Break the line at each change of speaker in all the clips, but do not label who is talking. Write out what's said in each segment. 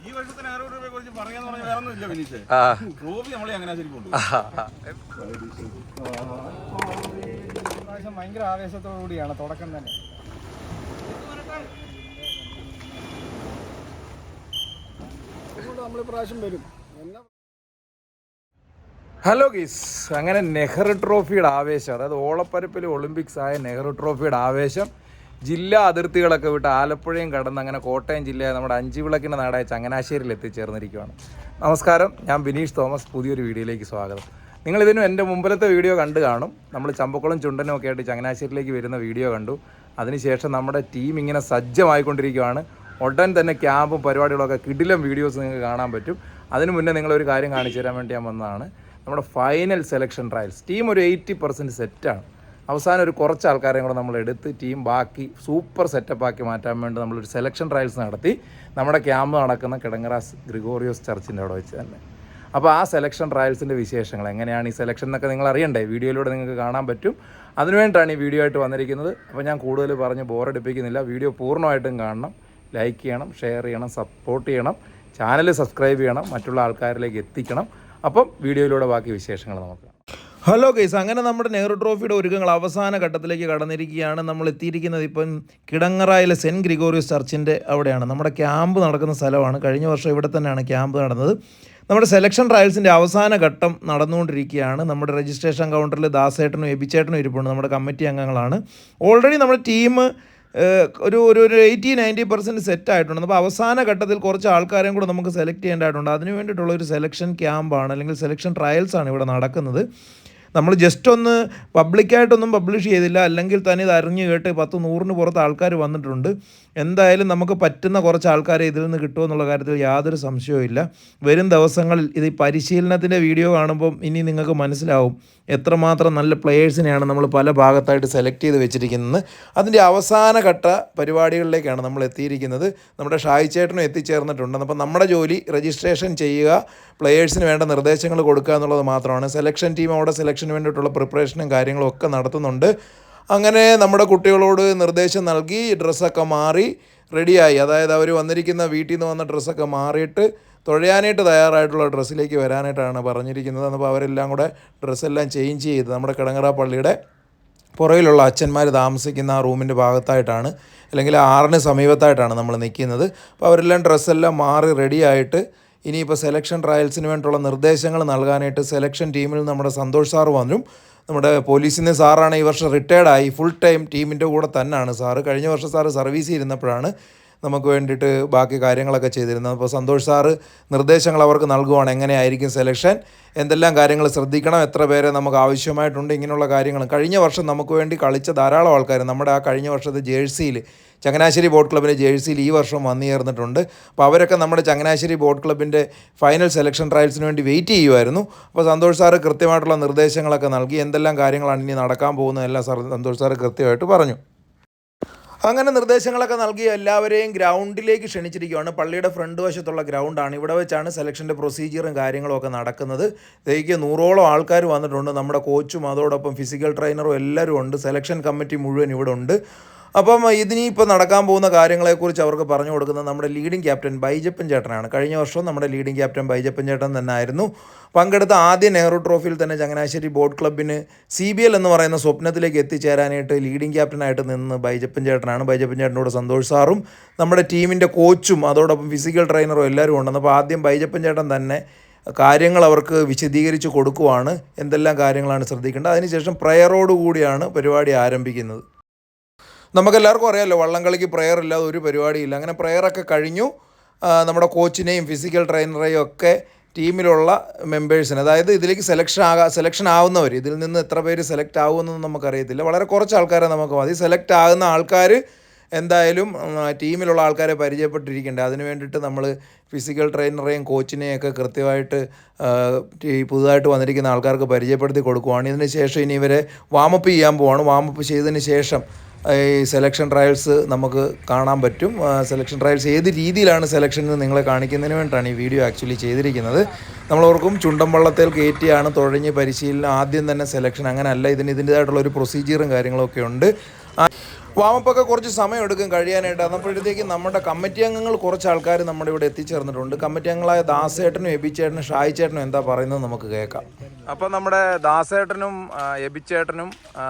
ഈ വർഷത്തെ നെഹ്റു ട്രോഫിയെ കുറിച്ച് പറയാന്ന് പറഞ്ഞാൽ വേറെ ഒന്നുമില്ല വിനീഷേ.
ആ.
ട്രോഫി നമ്മളെ അങ്ങനെ ശരിക്കും കൊണ്ടു
പ്രാവശ്യം ഭയങ്കര ആവേശത്തോടു കൂടിയാണ് തുടക്കം തന്നെ. നമ്മൾ പ്രാവശ്യം വരും. എന്നാ
ഹലോ ഗീസ് അങ്ങനെ നെഹ്റു ട്രോഫിയുടെ ആവേശം അതായത് ഓളപ്പരപ്പിലെ ഒളിമ്പിക്സ് ആയ നെഹ്റു ട്രോഫിയുടെ ആവേശം ജില്ലാ അതിർത്തികളൊക്കെ വിട്ട് ആലപ്പുഴയും കടന്ന് അങ്ങനെ കോട്ടയം ജില്ലയായ നമ്മുടെ അഞ്ചുവിളക്കിന്റെ നാടായ ചങ്ങനാശ്ശേരിയിൽ എത്തിച്ചേർന്നിരിക്കുകയാണ് നമസ്കാരം ഞാൻ ബിനീഷ് തോമസ്. പുതിയൊരു വീഡിയോയിലേക്ക് സ്വാഗതം. നിങ്ങൾ ഇതിനും എന്റെ മുമ്പിലത്തെ വീഡിയോ കണ്ടു കാണും. നമ്മൾ ചമ്പക്കുളം ചുണ്ടനും ഒക്കെ ആയിട്ട് ചങ്ങനാശ്ശേരിയിലേക്ക് വരുന്ന വീഡിയോ കണ്ടു. അതിനുശേഷം നമ്മുടെ ടീം ഇങ്ങനെ സജ്ജമായിക്കൊണ്ടിരിക്കുകയാണ് ഉടൻ തന്നെ ക്യാമ്പും പരിപാടികളൊക്കെ കിടിലം വീഡിയോസ് നിങ്ങൾക്ക് കാണാൻ പറ്റും. അതിനു മുന്നേ നിങ്ങളൊരു കാര്യം കാണിച്ചു തരാൻ വേണ്ടി ഞാൻ വന്നതാണ്. നമ്മുടെ ഫൈനൽ സെലക്ഷൻ ട്രയൽസ് ടീം ഒരു എയ്റ്റി പെർസെന്റ് സെറ്റാണ് അവസാനം ഒരു കുറച്ച് ആൾക്കാരെയും കൂടെ നമ്മൾ എടുത്ത് ടീം ബാക്കി സൂപ്പർ സെറ്റപ്പ് ആക്കി മാറ്റാൻ വേണ്ടി നമ്മളൊരു സെലക്ഷൻ ട്രയൽസ് നടത്തി. നമ്മുടെ ക്യാമ്പ് നടക്കുന്ന കിടങ്ങറാസ് ഗ്രിഗോറിയോസ് ചർച്ചിന്റെ അവിടെ വെച്ച് തന്നെ. അപ്പോൾ ആ സെലക്ഷൻ ട്രയൽസിന്റെ വിശേഷങ്ങൾ എങ്ങനെയാണ് ഈ സെലക്ഷൻ എന്നൊക്കെ നിങ്ങൾ അറിയണ്ടേ? വീഡിയോയിലൂടെ നിങ്ങൾക്ക് കാണാൻ പറ്റും. അതിനുവേണ്ടിയിട്ടാണ് ഈ വീഡിയോ ആയിട്ട് വന്നിരിക്കുന്നത്. അപ്പോൾ ഞാൻ കൂടുതൽ പറഞ്ഞ് ബോറടിപ്പിക്കുന്നില്ല വീഡിയോ പൂർണമായിട്ടും കാണണം. ലൈക്ക് ചെയ്യണം ഷെയർ ചെയ്യണം സപ്പോർട്ട് ചെയ്യണം. ചാനൽ സബ്സ്ക്രൈബ് ചെയ്യണം. മറ്റുള്ള ആൾക്കാരിലേക്ക് എത്തിക്കണം. അപ്പം വീഡിയോയിലൂടെ ബാക്കി വിശേഷങ്ങൾ നമുക്ക് ഹലോ ഗൈസ് അങ്ങനെ നമ്മുടെ നെഹ്റു ട്രോഫിയുടെ ഒരുക്കങ്ങൾ അവസാന ഘട്ടത്തിലേക്ക് കടന്നിരിക്കുകയാണ്. നമ്മൾ എത്തിയിരിക്കുന്നത് ഇപ്പം കിടങ്ങറായിലെ സെന്റ് ഗ്രിഗോറിയസ് ചർച്ചിന്റെ അവിടെയാണ്. നമ്മുടെ ക്യാമ്പ് നടക്കുന്ന സ്ഥലമാണ്. കഴിഞ്ഞ വർഷം ഇവിടെ തന്നെയാണ് ക്യാമ്പ് നടന്നത്. നമ്മുടെ സെലക്ഷൻ ട്രയൽസിന്റെ അവസാന ഘട്ടം നടന്നുകൊണ്ടിരിക്കുകയാണ്. നമ്മുടെ രജിസ്ട്രേഷൻ കൗണ്ടറിൽ ദാസേട്ടനും എബിച്ചേട്ടനും ഇരിപ്പുണ്ട്. നമ്മുടെ കമ്മിറ്റി അംഗങ്ങളാണ്. ഓൾറെഡി നമ്മുടെ ടീം ഒരു ഒരു ഒരു എയ്റ്റി നയന്റി പെർസെന്റ് സെറ്റ് ആയിട്ടുണ്ട്. അപ്പോൾ അവസാന ഘട്ടത്തിൽ കുറച്ച് ആൾക്കാരെയും കൂടെ നമുക്ക് സെലക്ട് ചെയ്യേണ്ടതായിട്ടുണ്ട്. അതിന് വേണ്ടിയിട്ടുള്ള ഒരു സെലക്ഷൻ ക്യാമ്പാണ് അല്ലെങ്കിൽ സെലക്ഷൻ ട്രയൽസാണ് ഇവിടെ നടക്കുന്നത്. നമ്മൾ ജസ്റ്റ് ഒന്ന് പബ്ലിക്കായിട്ടൊന്നും പബ്ലിഷ് ചെയ്തില്ല. അല്ലെങ്കിൽ തന്നെ ഇത് അറിഞ്ഞു കേട്ട് പത്ത് നൂറിന് പുറത്ത് ആൾക്കാർ വന്നിട്ടുണ്ട്. എന്തായാലും നമുക്ക് പറ്റുന്ന കുറച്ച് ആൾക്കാരെ ഇതിൽ നിന്ന് കിട്ടുമെന്നുള്ള കാര്യത്തിൽ യാതൊരു സംശയവും ഇല്ല. വരും ദിവസങ്ങളിൽ ഇത് ഈ പരിശീലനത്തിന്റെ വീഡിയോ കാണുമ്പം ഇനി നിങ്ങൾക്ക് മനസ്സിലാവും എത്രമാത്രം നല്ല പ്ലെയേഴ്സിനെയാണ് നമ്മൾ പല ഭാഗത്തായിട്ട് സെലക്ട് ചെയ്ത് വെച്ചിരിക്കുന്നത്. അതിന്റെ അവസാന ഘട്ട പരിപാടികളിലേക്കാണ് നമ്മൾ എത്തിയിരിക്കുന്നത്. നമ്മുടെ ഷായി ചേട്ടനും എത്തിച്ചേർന്നിട്ടുണ്ട്. അപ്പം നമ്മുടെ ജോലി രജിസ്ട്രേഷൻ ചെയ്യുക പ്ലെയേഴ്സിന് വേണ്ട നിർദ്ദേശങ്ങൾ കൊടുക്കുക എന്നുള്ളത് മാത്രമാണ്. സെലക്ഷൻ ടീം അവിടെ സെലക്ഷന് വേണ്ടിയിട്ടുള്ള പ്രിപ്പറേഷനും കാര്യങ്ങളും ഒക്കെ നടത്തുന്നുണ്ട്. അങ്ങനെ നമ്മുടെ കുട്ടികളോട് നിർദ്ദേശം നൽകി ഡ്രസ്സൊക്കെ മാറി റെഡിയായി. അതായത് അവർ വന്നിരിക്കുന്ന വീട്ടിൽ നിന്ന് വന്ന ഡ്രസ്സൊക്കെ മാറിയിട്ട് തുഴയാനായിട്ട് തയ്യാറായിട്ടുള്ള ഡ്രസ്സിലേക്ക് വരാനായിട്ടാണ് പറഞ്ഞിരിക്കുന്നത്. അപ്പോൾ അവരെല്ലാം കൂടെ ഡ്രസ്സെല്ലാം ചേഞ്ച് ചെയ്ത് നമ്മുടെ കിടങ്ങറ പള്ളിയുടെ പുറകിലുള്ള അച്ഛന്മാർ താമസിക്കുന്ന ആ റൂമിന്റെ ഭാഗത്തായിട്ടാണ് അല്ലെങ്കിൽ ആറിന് സമീപത്തായിട്ടാണ് നമ്മൾ നിൽക്കുന്നത്. അപ്പോൾ അവരെല്ലാം ഡ്രസ്സെല്ലാം മാറി റെഡിയായിട്ട് ഇനിയിപ്പോൾ സെലക്ഷൻ ട്രയൽസിന് വേണ്ടിയിട്ടുള്ള നിർദ്ദേശങ്ങൾ നൽകാനായിട്ട് സെലക്ഷൻ ടീമിൽ നമ്മുടെ സന്തോഷ് സാർ വന്നു. നമ്മുടെ പോലീസിൽ നിന്ന് സാറാണ് ഈ വർഷം റിട്ടയർഡായി ഫുൾ ടൈം ടീമിന്റെ കൂടെ തന്നെയാണ് സാറ്. കഴിഞ്ഞ വർഷം സാറ് സർവീസ് ഇരുന്നപ്പോഴാണ് നമുക്ക് വേണ്ടിയിട്ട് ബാക്കി കാര്യങ്ങളൊക്കെ ചെയ്തിരുന്നത്. അപ്പോൾ സന്തോഷ് സാറ് നിർദ്ദേശങ്ങൾ അവർക്ക് നൽകുവാണ്. എങ്ങനെയായിരിക്കും സെലക്ഷൻ? എന്തെല്ലാം കാര്യങ്ങൾ ശ്രദ്ധിക്കണം? എത്ര പേരെ നമുക്ക് ആവശ്യമായിട്ടുണ്ട്? ഇങ്ങനെയുള്ള കാര്യങ്ങൾ. കഴിഞ്ഞ വർഷം നമുക്ക് വേണ്ടി കളിച്ച ധാരാളം ആൾക്കാർ നമ്മുടെ ആ കഴിഞ്ഞ വർഷത്തെ ജേഴ്സിയിൽ ചങ്ങനാശ്ശേരി ബോട്ട് ക്ലബിന്റെ ജേഴ്സിയിൽ ഈ വർഷം വന്നു ചേർന്നിട്ടുണ്ട്. അപ്പോൾ അവരൊക്കെ നമ്മുടെ ചങ്ങനാശ്ശേരി ബോട്ട് ക്ലബിന്റെ ഫൈനൽ സെലക്ഷൻ ട്രയൽസിന് വേണ്ടി വെയിറ്റ് ചെയ്യുമായിരുന്നു. അപ്പോൾ സന്തോഷ് സാറ് കൃത്യമായിട്ടുള്ള നിർദ്ദേശങ്ങളൊക്കെ നൽകി എന്തെല്ലാം കാര്യങ്ങളാണ് ഇനി നടക്കാൻ പോകുന്നതെല്ലാം സാർ സന്തോഷ് സാറ് കൃത്യമായിട്ട് പറഞ്ഞു. അങ്ങനെ നിർദ്ദേശങ്ങളൊക്കെ നൽകി എല്ലാവരെയും ഗ്രൗണ്ടിലേക്ക് ക്ഷണിച്ചിരിക്കുകയാണ്. പള്ളിയുടെ ഫ്രണ്ട് വശത്തുള്ള ഗ്രൗണ്ടാണ്. ഇവിടെ വെച്ചാണ് സെലക്ഷന്റെ പ്രൊസീജിയറും കാര്യങ്ങളൊക്കെ നടക്കുന്നത്. ഇതേക്ക് നൂറോളം ആൾക്കാർ വന്നിട്ടുണ്ട്. നമ്മുടെ കോച്ചും അതോടൊപ്പം ഫിസിക്കൽ ട്രെയിനറും എല്ലാവരും ഉണ്ട്. സെലക്ഷൻ കമ്മിറ്റി മുഴുവൻ ഇവിടെ ഉണ്ട്. അപ്പം ഇതിനിപ്പോൾ നടക്കാൻ പോകുന്ന കാര്യങ്ങളെക്കുറിച്ച് അവർക്ക് പറഞ്ഞു കൊടുക്കുന്നത് നമ്മുടെ ലീഡിംഗ് ക്യാപ്റ്റൻ ബൈജപ്പൻ ചേട്ടനാണ്. കഴിഞ്ഞ വർഷവും നമ്മുടെ ലീഡിംഗ് ക്യാപ്റ്റൻ ബൈജപ്പൻ ചേട്ടൻ തന്നെ ആയിരുന്നു പങ്കെടുത്ത ആദ്യ നെഹ്റു ട്രോഫിയിൽ തന്നെ ചങ്ങനാശ്ശേരി ബോട്ട് ക്ലബിന് സി ബി എൽ എന്ന് പറയുന്ന സ്വപ്നത്തിലേക്ക് എത്തിച്ചേരാനായിട്ട് ലീഡിംഗ് ക്യാപ്റ്റനായിട്ട് നിന്ന് ബൈജപ്പൻ ചേട്ടനാണ്. ബൈജപ്പൻ ചേട്ടനോട് സന്തോഷ് സാറും നമ്മുടെ ടീമിന്റെ കോച്ചും അതോടൊപ്പം ഫിസിക്കൽ ട്രെയിനറും എല്ലാവരും ഉണ്ടെന്ന് അപ്പോൾ ആദ്യം ബൈജപ്പൻ ചേട്ടൻ തന്നെ കാര്യങ്ങൾ അവർക്ക് വിശദീകരിച്ച് കൊടുക്കുവാണ്. എന്തെല്ലാം കാര്യങ്ങളാണ് ശ്രദ്ധിക്കേണ്ടത്? അതിനുശേഷം പ്രയറോടുകൂടിയാണ് പരിപാടി ആരംഭിക്കുന്നത്. നമുക്കെല്ലാവർക്കും അറിയാമല്ലോ വള്ളംകളിക്ക് പ്രെയർ ഇല്ലാതെ ഒരു പരിപാടിയില്ല. അങ്ങനെ പ്രെയറൊക്കെ കഴിഞ്ഞു. നമ്മുടെ കോച്ചിനെയും ഫിസിക്കൽ ട്രെയിനറെയും ഒക്കെ ടീമിലുള്ള മെമ്പേഴ്സിന് അതായത് ഇതിലേക്ക് സെലക്ഷൻ ആകാ സെലക്ഷൻ ആവുന്നവർ ഇതിൽ നിന്ന് എത്ര പേര് സെലക്ട് ആകുമെന്നൊന്നും നമുക്കറിയത്തില്ല. വളരെ കുറച്ച് ആൾക്കാരെ നമുക്ക് മതി. സെലക്ട് ആകുന്ന ആൾക്കാർ എന്തായാലും ടീമിലുള്ള ആൾക്കാരെ പരിചയപ്പെട്ടിരിക്കേണ്ടത് അതിന് വേണ്ടിയിട്ട് നമ്മൾ ഫിസിക്കൽ ട്രെയിനറെയും കോച്ചിനെയും ഒക്കെ കൃത്യമായിട്ട് ഈ പുതുതായിട്ട് വന്നിരിക്കുന്ന ആൾക്കാർക്ക് പരിചയപ്പെടുത്തി കൊടുക്കുവാണ്. ഇതിന് ശേഷം ഇനി ഇവരെ വാമപ്പ് ചെയ്യാൻ പോവാണ്. വാമപ്പ് ചെയ്തതിന് ശേഷം ഈ സെലക്ഷൻ ട്രയൽസ് നമുക്ക് കാണാൻ പറ്റും. സെലക്ഷൻ ട്രയൽസ് ഏത് രീതിയിലാണ് സെലക്ഷൻ നിങ്ങളെ കാണിക്കുന്നതിന് വേണ്ടിയിട്ടാണ് ഈ വീഡിയോ ആക്ച്വലി ചെയ്തിരിക്കുന്നത്. നമ്മളോർക്കും ചുണ്ടൻ വള്ളത്തിൽ കയറ്റിയാണ് തുഴഞ്ഞ് പരിശീലനം ആദ്യം തന്നെ സെലക്ഷൻ അങ്ങനെയല്ല. ഇതിന് ഇതിന്റേതായിട്ടുള്ള ഒരു പ്രൊസീജിയറും കാര്യങ്ങളൊക്കെ ഉണ്ട്. വാമപ്പൊക്കെ കുറച്ച് സമയം എടുക്കും കഴിയാനായിട്ട്. അന്നപ്പോഴത്തേക്ക് നമ്മുടെ കമ്മിറ്റി അംഗങ്ങൾ കുറച്ച് ആൾക്കാർ നമ്മുടെ ഇവിടെ എത്തിച്ചേർന്നിട്ടുണ്ട്. കമ്മിറ്റി അംഗങ്ങളായ ദാസേട്ടനും എബിച്ചേട്ടനും ഷായിച്ചേട്ടനും എന്താ പറയുന്നത് നമുക്ക് കേൾക്കാം. അപ്പം നമ്മുടെ ദാസേട്ടനും എബിച്ചേട്ടനും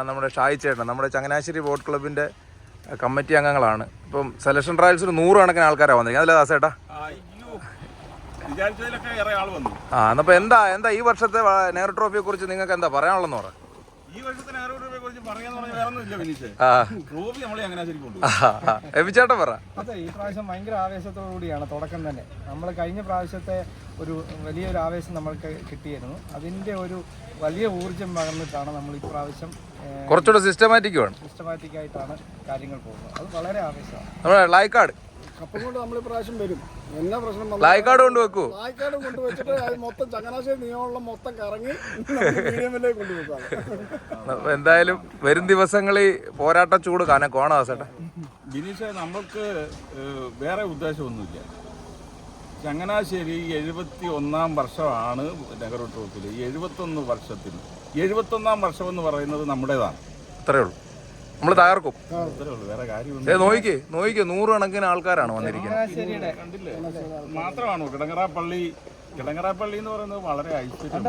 നമ്മുടെ ഷായിച്ചേട്ടനും നമ്മുടെ ചങ്ങനാശ്ശേരി ബോട്ട് ക്ലബിന്റെ കമ്മിറ്റി അംഗങ്ങളാണ്. ഇപ്പം സെലക്ഷൻ ട്രയൽസിൽ നൂറുകണക്കിന് ആൾക്കാരാണ് വന്നിരിക്കുന്നത് അല്ലേ ദാസേട്ടാ?
അയ്യോ വിചാരിച്ചതിലൊക്കെ ഏറെ ആൾ വന്നു.
ആ എന്നപ്പോൾ എന്താ എന്താ ഈ വർഷത്തെ നെഹ്റു ട്രോഫിയെ കുറിച്ച് നിങ്ങൾക്ക് എന്താ പറയാനുള്ളതെന്ന് പറ. എബിച്ചേട്ടൻ പറ.
അതെ ഈ പ്രാവശ്യം ഭയങ്കര ആവേശത്തോടു കൂടിയാണ് തുടക്കം തന്നെ. നമ്മൾ കഴിഞ്ഞ പ്രാവശ്യത്തെ ഒരു വലിയൊരു ആവേശം നമ്മൾക്ക് കിട്ടിയിരുന്നു. അതിന്റെ ഒരു വലിയ ഊർജം പകർന്നിട്ടാണ് നമ്മൾ ഈ പ്രാവശ്യം
കുറച്ചുകൂടെ സിസ്റ്റമാറ്റിക് വേണം.
സിസ്റ്റമാറ്റിക് ആയിട്ടാണ് കാര്യങ്ങൾ പോകുന്നത്. അത് വളരെ ആവേശമാണ്.
നമ്മുടെ ലൈക്കാർഡ്
കപ്പം കൊണ്ട് നമ്മൾ ഇപ്രാവശ്യം വരും. എന്നാ പ്രശ്നം വന്നാലും
ലൈക്കാർഡ് കൊണ്ട് വെക്കൂ
നായ്ക്കാട് കൊണ്ടുവച്ചിട്ട് അത് മൊത്തം ചങ്ങനാശ്ശേരി നിയമമുള്ള മൊത്തം കറങ്ങി മീഡിയമിലേക്ക് കൊണ്ടുവെക്കാം
എന്തായാലും വരും ദിവസങ്ങളിൽ പോരാട്ട ചൂട് കാണാൻ ദാസേട്ടാ
ബിനീഷ നമ്മൾക്ക് വേറെ ഉദ്ദേശമൊന്നുമില്ല. ചങ്ങനാശ്ശേരി എഴുപത്തി ഒന്നാം വർഷമാണ് നെഹ്റു ട്രോഫിയിൽ എഴുപത്തൊന്ന് വർഷത്തിൽ. എഴുപത്തൊന്നാം വർഷം എന്ന് പറയുന്നത് നമ്മുടേതാണ്.
അത്രേ ഉള്ളൂ. നമ്മൾ തകർക്കും. നോയിക്കേ നോയിക്കേ നൂറുകണക്കിന് ആൾക്കാരാണ് വന്നിരിക്കുന്നത്
മാത്രമാണോ? എന്ന് പറയുന്നത് വളരെ ഐശ്വര്യം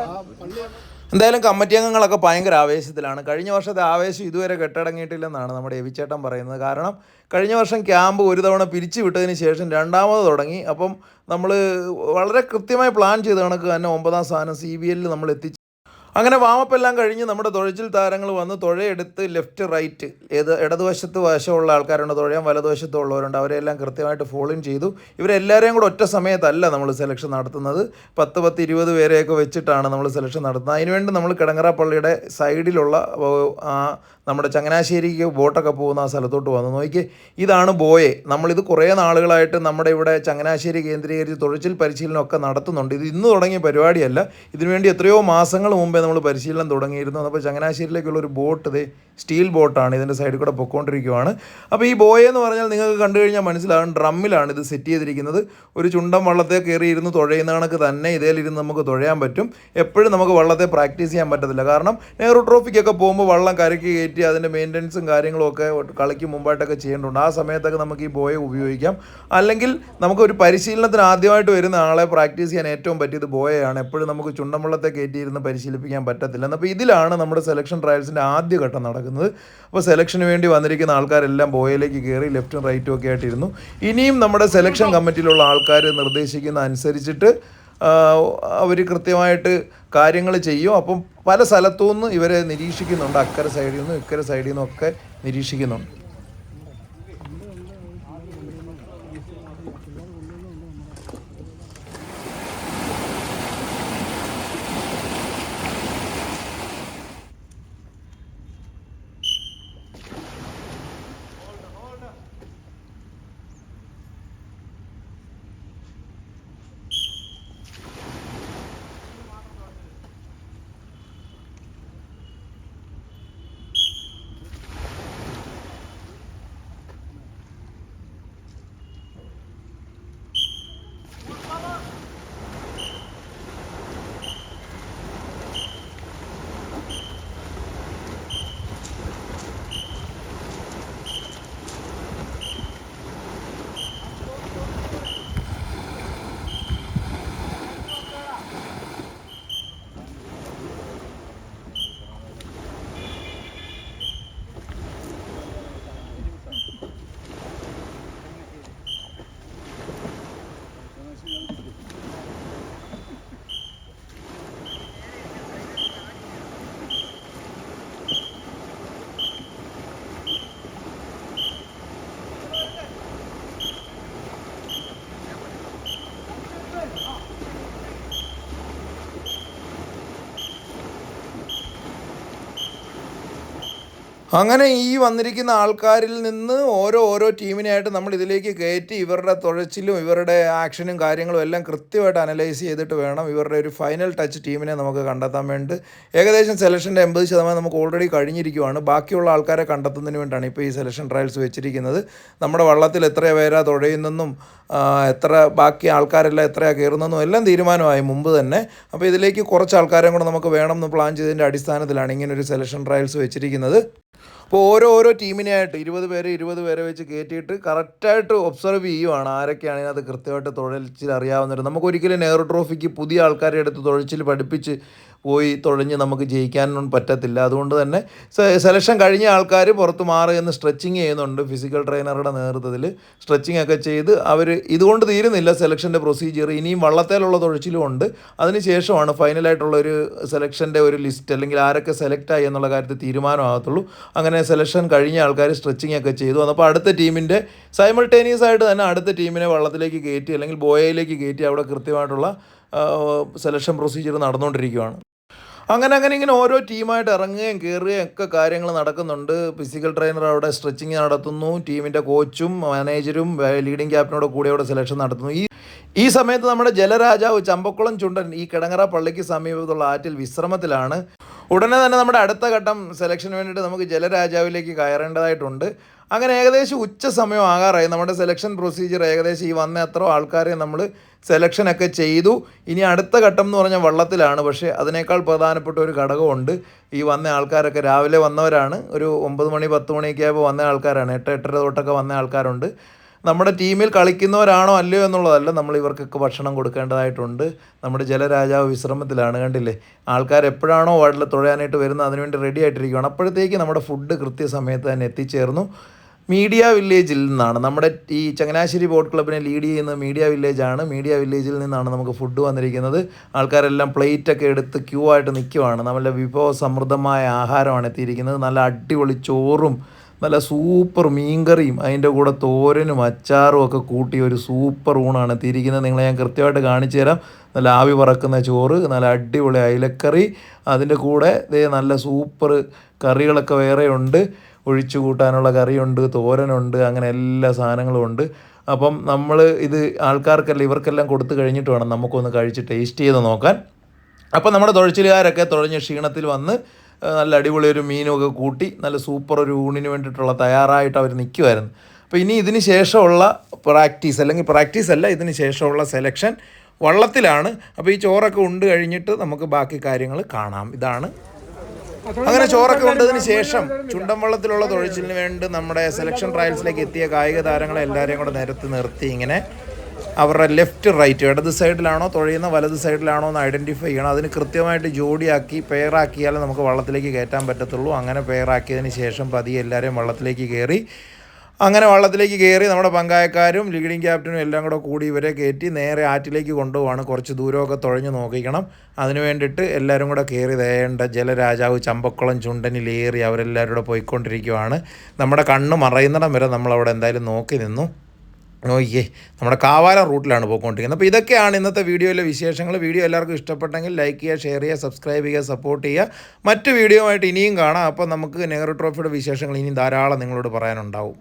എന്തായാലും കമ്മിറ്റി അംഗങ്ങളൊക്കെ ഭയങ്കര ആവേശത്തിലാണ്. കഴിഞ്ഞ വർഷത്തെ ആവേശം ഇതുവരെ കെട്ടടങ്ങിയിട്ടില്ലെന്നാണ് നമ്മുടെ എവിച്ചേട്ടൻ പറയുന്നത്. കാരണം കഴിഞ്ഞ വർഷം ക്യാമ്പ് ഒരു തവണ പിരിച്ചു വിട്ടതിന് ശേഷം രണ്ടാമത് തുടങ്ങി. അപ്പം നമ്മൾ വളരെ കൃത്യമായി പ്ലാൻ ചെയ്ത കണക്ക് തന്നെ ഒമ്പതാം സ്ഥാനം സി ബി എല്ലിൽ നമ്മൾ എത്തിച്ചു. അങ്ങനെ വാമപ്പെല്ലാം കഴിഞ്ഞ് നമ്മുടെ തുഴച്ചിൽ താരങ്ങൾ വന്ന് തുഴയെടുത്ത് ലെഫ്റ്റ് റൈറ്റ് ഏത് ഇടതുവശത്ത് വശമുള്ള ആൾക്കാരുണ്ട് തുഴയാൻ വലതുവശത്തും ഉള്ളവരുണ്ട് അവരെല്ലാം കൃത്യമായിട്ട് ഫോളോ ചെയ്തു. ഇവരെല്ലാവരെയും കൂടെ ഒറ്റ സമയത്തല്ല നമ്മൾ സെലക്ഷൻ നടത്തുന്നത്. പത്ത് പത്ത് ഇരുപത് പേരെയൊക്കെ വെച്ചിട്ടാണ് നമ്മൾ സെലക്ഷൻ നടത്തുന്നത്. അതിനുവേണ്ടി നമ്മൾ കിടങ്ങറ പള്ളിയുടെ സൈഡിലുള്ള നമ്മുടെ ചങ്ങനാശ്ശേരിക്ക് ബോട്ടൊക്കെ പോകുന്ന ആ സ്ഥലത്തോട്ട് വന്നു. നോക്കി ഇതാണ് ബോയെ. നമ്മളിത് കുറേ നാളുകളായിട്ട് നമ്മുടെ ഇവിടെ ചങ്ങനാശ്ശേരി കേന്ദ്രീകരിച്ച് തുഴച്ചിൽ പരിശീലനമൊക്കെ നടത്തുന്നുണ്ട്. ഇത് ഇന്ന് തുടങ്ങിയ പരിപാടിയല്ല. ഇതിനുവേണ്ടി എത്രയോ മാസങ്ങൾ മുമ്പേ നമ്മൾ പരിശീലനം തുടങ്ങിയിരുന്നു. അപ്പോൾ ചങ്ങനാശ്ശേരിയിലേക്കുള്ള ഒരു ബോട്ട് ഇതേ സ്റ്റീൽ ബോട്ടാണ് ഇതിന്റെ സൈഡിൽ കൂടെ പൊക്കോണ്ടിരിക്കുവാണ്. അപ്പോൾ ഈ ബോയെ എന്ന് പറഞ്ഞാൽ നിങ്ങൾക്ക് കണ്ടു കഴിഞ്ഞാൽ മനസ്സിലാകും ഡ്രമ്മിലാണ് ഇത് സെറ്റ് ചെയ്തിരിക്കുന്നത്. ഒരു ചുണ്ടൻ വള്ളത്തെ കയറി ഇരുന്ന് തുഴയുന്ന കണക്ക് തന്നെ ഇതേലിരുന്ന് നമുക്ക് തുഴയാൻ പറ്റും. എപ്പോഴും നമുക്ക് വള്ളത്തെ പ്രാക്ടീസ് ചെയ്യാൻ പറ്റത്തില്ല. കാരണം നെഹ്റു ട്രോഫിക്കൊക്കെ പോകുമ്പോൾ വള്ളം കരയ്ക്ക് കയറ്റി അതിന്റെ മെയിന്റനൻസും കാര്യങ്ങളും ഒക്കെ കളിക്ക് മുമ്പായിട്ടൊക്കെ ചെയ്യേണ്ടതുണ്ട്. ആ സമയത്തൊക്കെ നമുക്ക് ഈ ബോയെ ഉപയോഗിക്കാം. അല്ലെങ്കിൽ നമുക്ക് ഒരു പരിശീലനത്തിന് ആദ്യമായിട്ട് വരുന്ന ആളെ പ്രാക്ടീസ് ചെയ്യാൻ ഏറ്റവും പറ്റിയത് ബോയയാണ്. എപ്പോഴും നമുക്ക് ചുണ്ടൻ വള്ളത്തെ കയറ്റിയിരുന്ന് പരിശീലിപ്പിക്കാൻ പറ്റത്തില്ല. അപ്പോൾ ഇതിലാണ് നമ്മുടെ സെലക്ഷൻ ട്രയൽസിന്റെ ആദ്യ ഘട്ടം നടക്കുന്നത്. അപ്പോൾ സെലക്ഷന് വേണ്ടി വന്നിരിക്കുന്ന ആൾക്കാരെല്ലാം ബോയയിലേക്ക് കയറി ലെഫ്റ്റും റൈറ്റും ഒക്കെ ആയിട്ടിരുന്നു. ഇനിയും നമ്മുടെ സെലക്ഷൻ കമ്മിറ്റിയിലുള്ള ആൾക്കാർ നിർദ്ദേശിക്കുന്ന അനുസരിച്ചിട്ട് അവർ കൃത്യമായിട്ട് കാര്യങ്ങൾ ചെയ്യും. അപ്പം പല സ്ഥലത്തു നിന്ന് ഇവരെ നിരീക്ഷിക്കുന്നുണ്ട്. അക്കരെ സൈഡിൽ നിന്നും ഇക്കരെ സൈഡിൽ നിന്നും ഒക്കെ നിരീക്ഷിക്കുന്നുണ്ട്. അങ്ങനെ ഈ വന്നിരിക്കുന്ന ആൾക്കാരിൽ നിന്ന് ഓരോ ഓരോ ടീമിനെയായിട്ട് നമ്മൾ ഇതിലേക്ക് കയറ്റി ഇവരുടെ തുഴച്ചിലും ഇവരുടെ ആക്ഷനും കാര്യങ്ങളും എല്ലാം കൃത്യമായിട്ട് അനലൈസ് ചെയ്തിട്ട് വേണം ഇവരുടെ ഒരു ഫൈനൽ ടച്ച് ടീമിനെ നമുക്ക് കണ്ടെത്താൻ വേണ്ടി. ഏകദേശം സെലക്ഷന്റെ എൺപത് ശതമാനം നമുക്ക് ഓൾറെഡി കഴിഞ്ഞിരിക്കുവാണ്. ബാക്കിയുള്ള ആൾക്കാരെ കണ്ടെത്തുന്നതിന് വേണ്ടിയാണ് ഇപ്പോൾ ഈ സെലക്ഷൻ ട്രയൽസ് വെച്ചിരിക്കുന്നത്. നമ്മുടെ വള്ളത്തിൽ എത്ര പേരാ തുഴയുന്നെന്നും എത്ര ബാക്കി ആൾക്കാരെല്ലാം എത്രയാണ് കയറുന്നതെന്നും എല്ലാം തീരുമാനമായി മുമ്പ് തന്നെ. അപ്പോൾ ഇതിലേക്ക് കുറച്ച് ആൾക്കാരെ കൂടെ നമുക്ക് വേണം എന്ന് പ്ലാൻ ചെയ്തതിന്റെ അടിസ്ഥാനത്തിലാണ് ഇങ്ങനെ ഒരു സെലക്ഷൻ ട്രയൽസ് വെച്ചിരിക്കുന്നത്. അപ്പോൾ ഓരോ ഓരോ ടീമിനെയായിട്ട് ഇരുപത് പേരെ ഇരുപത് പേരെ വെച്ച് കയറ്റിയിട്ട് കറക്റ്റായിട്ട് ഒബ്സർവ് ചെയ്യുവാണ് ആരൊക്കെയാണ് അത് കൃത്യമായിട്ട് തുഴച്ചിൽ അറിയാവുന്നവർ നമുക്കൊരിക്കലും നെഹ്റു ട്രോഫിക്ക് പുതിയ ആൾക്കാരെ എടുത്ത് തുഴച്ചിൽ പഠിപ്പിച്ച് പോയി തുഴഞ്ഞ് നമുക്ക് ജയിക്കാനൊന്നും പറ്റത്തില്ല. അതുകൊണ്ട് തന്നെ സെലക്ഷൻ കഴിഞ്ഞ ആൾക്കാർ പുറത്ത് മാറി എന്ന് സ്ട്രെച്ചിങ് ചെയ്യുന്നുണ്ട്. ഫിസിക്കൽ ട്രെയിനറുടെ നേതൃത്വത്തിൽ സ്ട്രെച്ചിങ് ഒക്കെ ചെയ്ത് അവർ ഇതുകൊണ്ട് തീരുന്നില്ല സെലക്ഷന്റെ പ്രൊസീജിയർ ഇനിയും വള്ളത്തേലുള്ള തുഴച്ചിലും ഉണ്ട്. അതിനുശേഷമാണ് ഫൈനലായിട്ടുള്ള ഒരു സെലക്ഷന്റെ ഒരു ലിസ്റ്റ് അല്ലെങ്കിൽ ആരൊക്കെ സെലക്ട് ആയി എന്നുള്ള കാര്യത്തിൽ തീരുമാനമാകത്തുള്ളൂ അങ്ങനെ സെലക്ഷൻ കഴിഞ്ഞ ആൾക്കാർ സ്ട്രെച്ചിങ് ഒക്കെ ചെയ്തു. അപ്പോൾ അടുത്ത ടീമിന്റെ സൈമൾട്ടേനിയസ് ആയിട്ട് തന്നെ അടുത്ത ടീമിനെ വള്ളത്തിലേക്ക് കയറ്റി അല്ലെങ്കിൽ ബോയയിലേക്ക് കയറ്റി അവിടെ കൃത്യമായിട്ടുള്ള സെലക്ഷൻ പ്രൊസീജിയർ നടന്നുകൊണ്ടിരിക്കുകയാണ് അങ്ങനെ അങ്ങനെ ഇങ്ങനെ ഓരോ ടീമായിട്ട് ഇറങ്ങുകയും കയറുകയും ഒക്കെ കാര്യങ്ങൾ നടക്കുന്നുണ്ട്. ഫിസിക്കൽ ട്രെയിനർ അവിടെ സ്ട്രെച്ചിങ് നടത്തുന്നു. ടീമിന്റെ കോച്ചും മാനേജരും ലീഡിംഗ് ക്യാപ്റ്റനോട് കൂടെ അവിടെ സെലക്ഷൻ നടത്തുന്നു. ഈ ഈ സമയത്ത് നമ്മുടെ ജലരാജാവ് ചമ്പക്കുളം ചുണ്ടൻ ഈ കിടങ്ങറ പള്ളിക്ക് സമീപത്തുള്ള ആറ്റിൽ വിശ്രമത്തിലാണ്. ഉടനെ തന്നെ നമ്മുടെ അടുത്ത ഘട്ടം സെലക്ഷന് വേണ്ടിയിട്ട് നമുക്ക് ജലരാജാവിലേക്ക് കയറേണ്ടതായിട്ടുണ്ട്. അങ്ങനെ ഏകദേശം ഉച്ച സമയം ആകാറായി. നമ്മുടെ സെലക്ഷൻ പ്രൊസീജിയർ ഏകദേശം ഈ വന്ന എത്ര ആൾക്കാരെ നമ്മൾ സെലക്ഷനൊക്കെ ചെയ്തു. ഇനി അടുത്ത ഘട്ടം എന്ന് പറഞ്ഞാൽ വള്ളത്തിലാണ്. പക്ഷേ അതിനേക്കാൾ പ്രധാനപ്പെട്ട ഒരു ഘടകമുണ്ട്. ഈ വന്ന ആൾക്കാരൊക്കെ രാവിലെ വന്നവരാണ്. ഒരു ഒമ്പത് മണി പത്ത് മണിയൊക്കെ ആയപ്പോൾ വന്ന ആൾക്കാരാണ്. എട്ട് എട്ടര തൊട്ടൊക്കെ വന്ന ആൾക്കാരുണ്ട്. നമ്മുടെ ടീമിൽ കളിക്കുന്നവരാണോ അല്ലയോ എന്നുള്ളതല്ല. നമ്മൾ ഇവർക്കൊക്കെ ഭക്ഷണം കൊടുക്കേണ്ടതായിട്ടുണ്ട്. നമ്മുടെ ജലരാജാവ് വിശ്രമത്തിലാണ് കണ്ടില്ലേ? ആൾക്കാർ എപ്പോഴാണോ വാട്ടിൽ തുഴയാനായിട്ട് വരുന്നത് അതിനുവേണ്ടി റെഡി ആയിട്ടിരിക്കുകയാണ് അപ്പോഴത്തേക്ക് നമ്മുടെ ഫുഡ് കൃത്യസമയത്ത് തന്നെ എത്തിച്ചേർന്നു. മീഡിയ വില്ലേജിൽ നിന്നാണ് നമ്മുടെ ഈ ചങ്ങനാശ്ശേരി ബോട്ട് ക്ലബിനെ ലീഡ് ചെയ്യുന്ന മീഡിയ വില്ലേജാണ്. മീഡിയ വില്ലേജിൽ നിന്നാണ് നമുക്ക് ഫുഡ് വന്നിരിക്കുന്നത്. ആൾക്കാരെല്ലാം പ്ലേറ്റൊക്കെ എടുത്ത് ക്യൂ ആയിട്ട് നിൽക്കുവാണ് നല്ല വിഭവസമൃദ്ധമായ ആഹാരമാണ് എത്തിയിരിക്കുന്നത്. നല്ല അടിപൊളി ചോറും നല്ല സൂപ്പർ മീൻകറിയും അതിന്റെ കൂടെ തോരനും അച്ചാറും ഒക്കെ കൂട്ടി ഒരു സൂപ്പർ ഊണാണ് എത്തിയിരിക്കുന്നത്. നിങ്ങളെ ഞാൻ കൃത്യമായിട്ട് കാണിച്ചു തരാം. നല്ല ആവി പറക്കുന്ന ചോറ് നല്ല അടിപൊളി അയിലക്കറി. അതിന്റെ കൂടെ നല്ല സൂപ്പർ കറികളൊക്കെ വേറെ ഉണ്ട് ഒഴിച്ചു കൂട്ടാനുള്ള കറിയുണ്ട് തോരനുണ്ട് അങ്ങനെ എല്ലാ സാധനങ്ങളും ഉണ്ട്. അപ്പം നമ്മൾ ഇത് ആൾക്കാർക്കെല്ലാം ഇവർക്കെല്ലാം കൊടുത്തു കഴിഞ്ഞിട്ട് വേണം നമുക്കൊന്ന് കഴിച്ച് ടേസ്റ്റ് ചെയ്ത് നോക്കാൻ. അപ്പം നമ്മുടെ തുഴച്ചിലുകാരൊക്കെ തുഴഞ്ഞ ക്ഷീണത്തിൽ വന്ന് നല്ല അടിപൊളി ഒരു മീനുമൊക്കെ കൂട്ടി നല്ല സൂപ്പർ ഒരു ഊണിന് വേണ്ടിയിട്ടുള്ള തയ്യാറായിട്ട് അവർ നിൽക്കുമായിരുന്നു അപ്പോൾ ഇനി ഇതിന് ശേഷമുള്ള പ്രാക്ടീസ് അല്ലെങ്കിൽ പ്രാക്ടീസ് അല്ല ഇതിന് ശേഷമുള്ള സെലക്ഷൻ വള്ളത്തിലാണ്. അപ്പോൾ ഈ ചോറൊക്കെ ഉണ്ട് കഴിഞ്ഞിട്ട് നമുക്ക് ബാക്കി കാര്യങ്ങൾ കാണാം. ഇതാണ് അങ്ങനെ ചോറൊക്കെ കൊണ്ടതിന് ശേഷം ചുണ്ടൻ വള്ളത്തിലുള്ള തുഴച്ചിലിന് വേണ്ടി നമ്മുടെ സെലക്ഷൻ ട്രയൽസിലേക്ക് എത്തിയ കായിക താരങ്ങളെ എല്ലാവരെയും കൂടെ നിരത്തി നിർത്തി ഇങ്ങനെ അവരുടെ ലെഫ്റ്റ് റൈറ്റ് ഇടത് സൈഡിലാണോ തുഴയുന്ന വലത് സൈഡിലാണോ എന്ന് ഐഡന്റിഫൈ ചെയ്യണം. അതിന് കൃത്യമായിട്ട് ജോഡിയാക്കി പെയറാക്കിയാലേ നമുക്ക് വള്ളത്തിലേക്ക് കയറ്റാൻ പറ്റത്തുള്ളൂ. അങ്ങനെ പെയറാക്കിയതിന് ശേഷം പതിയെ എല്ലാവരെയും വള്ളത്തിലേക്ക് കയറി അങ്ങനെ വള്ളത്തിലേക്ക് കയറി നമ്മുടെ പങ്കായക്കാരും ലീഡിംഗ് ക്യാപ്റ്റനും എല്ലാം കൂടെ കൂടി ഇവരെ കയറ്റി നേരെ ആറ്റിലേക്ക് കൊണ്ടുപോവാണ്. കുറച്ച് ദൂരമൊക്കെ തുഴഞ്ഞു നോക്കിക്കണം. അതിന് വേണ്ടിയിട്ട് എല്ലാവരും കൂടെ കയറി തേണ്ട ജലരാജാവ് ചമ്പക്കുളം ചുണ്ടനിലേറി അവരെല്ലാവരും കൂടെ പോയിക്കൊണ്ടിരിക്കുവാണ്. നമ്മുടെ കണ്ണ് മറയുന്നിടം വരെ നമ്മളവിടെ എന്തായാലും നോക്കി നിന്നു. നോക്കിയേ നമ്മുടെ കാവാലം റൂട്ടിലാണ് പോയിക്കൊണ്ടിരിക്കുന്നത്. അപ്പോൾ ഇതൊക്കെയാണ് ഇന്നത്തെ വീഡിയോയിലെ വിശേഷങ്ങൾ. വീഡിയോ എല്ലാവർക്കും ഇഷ്ടപ്പെട്ടെങ്കിൽ ലൈക്ക് ചെയ്യുക ഷെയർ ചെയ്യുക സബ്സ്ക്രൈബ് ചെയ്യുക സപ്പോർട്ട് ചെയ്യുക. മറ്റ് വീഡിയോ ആയിട്ട് ഇനിയും കാണാം. അപ്പോൾ നമുക്ക് നെഹ്റു ട്രോഫിയുടെ വിശേഷങ്ങൾ ഇനിയും ധാരാളം നിങ്ങളോട് പറയാനുണ്ടാവും.